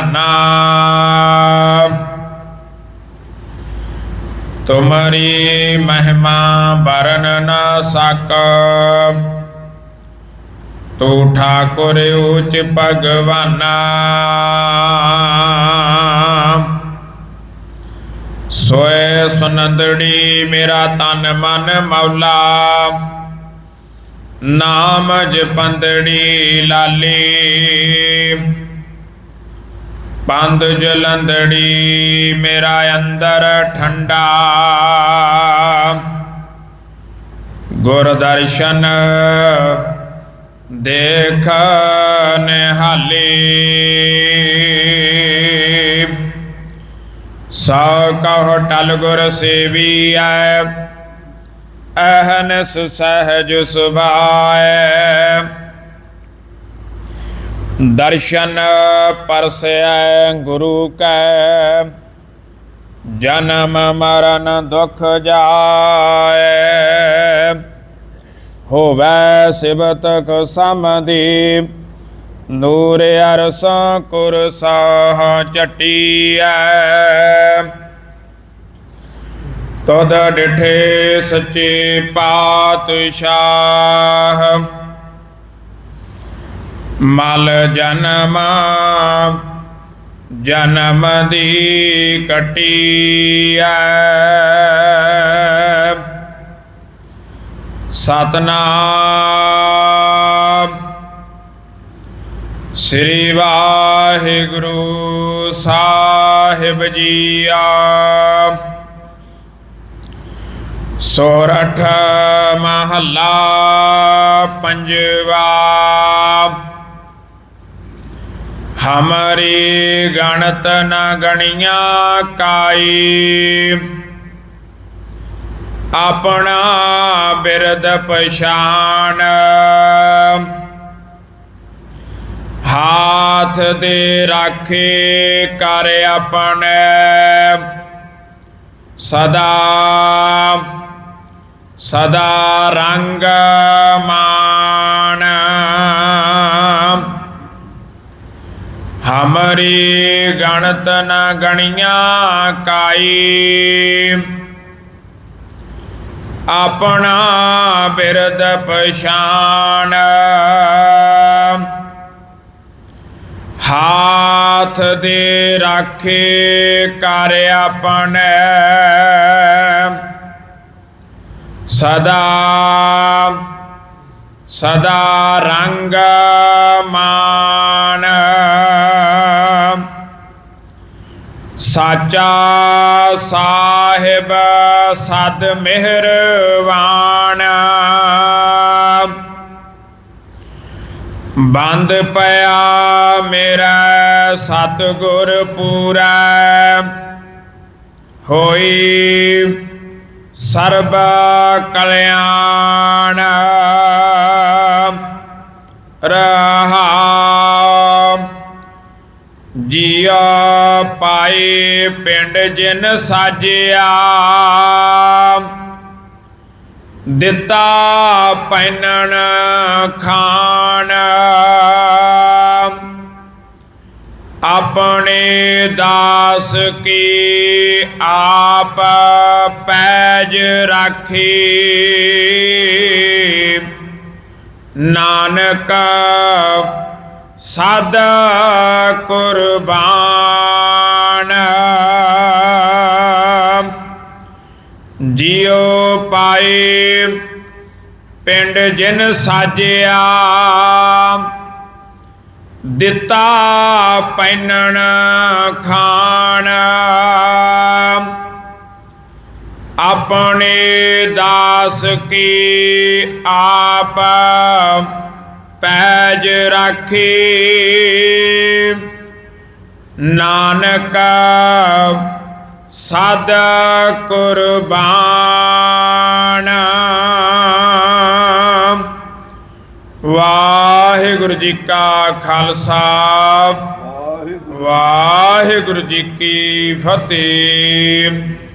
ਨਾਮ। ਤੁਮਰੀ ਮਹਿਮਾ ਬਰਨ ਨਾ ਸਕ। ਤੂੰ ਠਾਕੁਰ ਉਚ ਭਗਵਾਨਾ। ਸੋਏ ਸੁਨੰਦੜੀ ਮੇਰਾ ਤਨ ਮਨ ਮੌਲਾ। ਨਾਮ ਜਪੰਦੜੀ ਲਾਲੀ। ਪੰਦ ਜਲੰਦੜੀ ਮੇਰਾ ਅੰਦਰ ਠੰਡਾ। ਗੁਰ ਦਰਸ਼ਨ ਦੇਖ ਨਿਹਾਲੀ। ਸਾ ਕਹ ਟਲ ਗੁਰ ਸੇਵੀ ਸੇਵੀਐ ਅਹਨਸ ਸਹਜ ਸੁਭਾਏ। ਦਰਸ਼ਨ ਪਰਸੈ ਗੁਰੂ ਕੈ, ਜਨਮ ਮਰਨ ਦੁਖ ਜਾਏ। ਹੋਵੈ ਸਿਵਤਕ ਸਮਦੀ ਨੂਰ ਅਰਸੋਂ ਕੁਰਸਾਹ ਚਟੀਐ। ਤਦ ਡਿਠੇ ਸੱਚੇ ਪਾਤਸ਼ਾਹ ਮਲ ਜਨਮ ਜਨਮ ਦੀ ਕਟੀਐ ਸਤਨਾਮ ਸ੍ਰੀ ਵਾਹਿਗੁਰੂ ਸਾਹਿਬ ਜੀ ਆ। ਸੋਰਠ ਮਹੱਲਾ ਪੰਜਵਾ। ਹਮਾਰੀ ਗਣਤ ਨ ਗਣੀਆਂ ਕਾਈ। ਆਪਣਾ ਬਿਰਦ ਪਛਾਣ ਹਾਥ ਦੇ ਰਾਖੇ ਕਰ ਆਪਣੇ। ਸਦਾ ਸਦਾ ਰੰਗ ਮਾਨ ਹਮਰੀ ਗਣਤ ਨ ਗਣੀਆਂ ਕਾਈ। ਆਪਣਾ ਬਿਰਦ ਪਛਾਨ। ਹਾਥ ਦੇ ਰਾਖੇ ਕਰ ਆਪਣੇ। ਸਦਾ ਸਦਾ ਰੰਗ ਮਾਨ ਸਾਚਾ ਸਾਹਿਬ ਸਦ ਮਿਹਰਵਾਨ ਬੰਦ ਪਿਆ ਮੇਰਾ ਸਤਗੁਰ ਪੂਰਾ। ਹੋਈ ਸਰਬ ਕਲਿਆਣ। ਰਹਾ ਜੀਆ ਪਾਏ ਪਿੰਡ ਜਿਨ ਸਾਜਿਆ। ਦਿੱਤਾ ਪੈਨਣ ਖਾਨ ਆਪਣੇ ਦਾਸ ਕੀ ਆਪ ਪੈਜ ਰਾਖੀ। ਨਾਨਕ ਸਦ ਕੁਰਬਾਨ। ਜਿਉ ਪਾਏ ਪਿੰਡ ਜਿਨ ਸਾਜਿਆ ਦਿੱਤਾ ਪੈਨਣ ਖਾਣ। ਆਪਣੇ ਦਾਸ ਕੀ ਆਪ ਪੈਜ ਰਾਖੀ। ਨਾਨਕ ਸਦ ਕੁਰਬਾਨ। ਵਾਹਿਗੁਰੂ ਜੀ ਕਾ ਖਾਲਸਾ। ਵਾਹਿਗੁਰੂ। ਜੀ ਕੀ ਫਤਿਹ।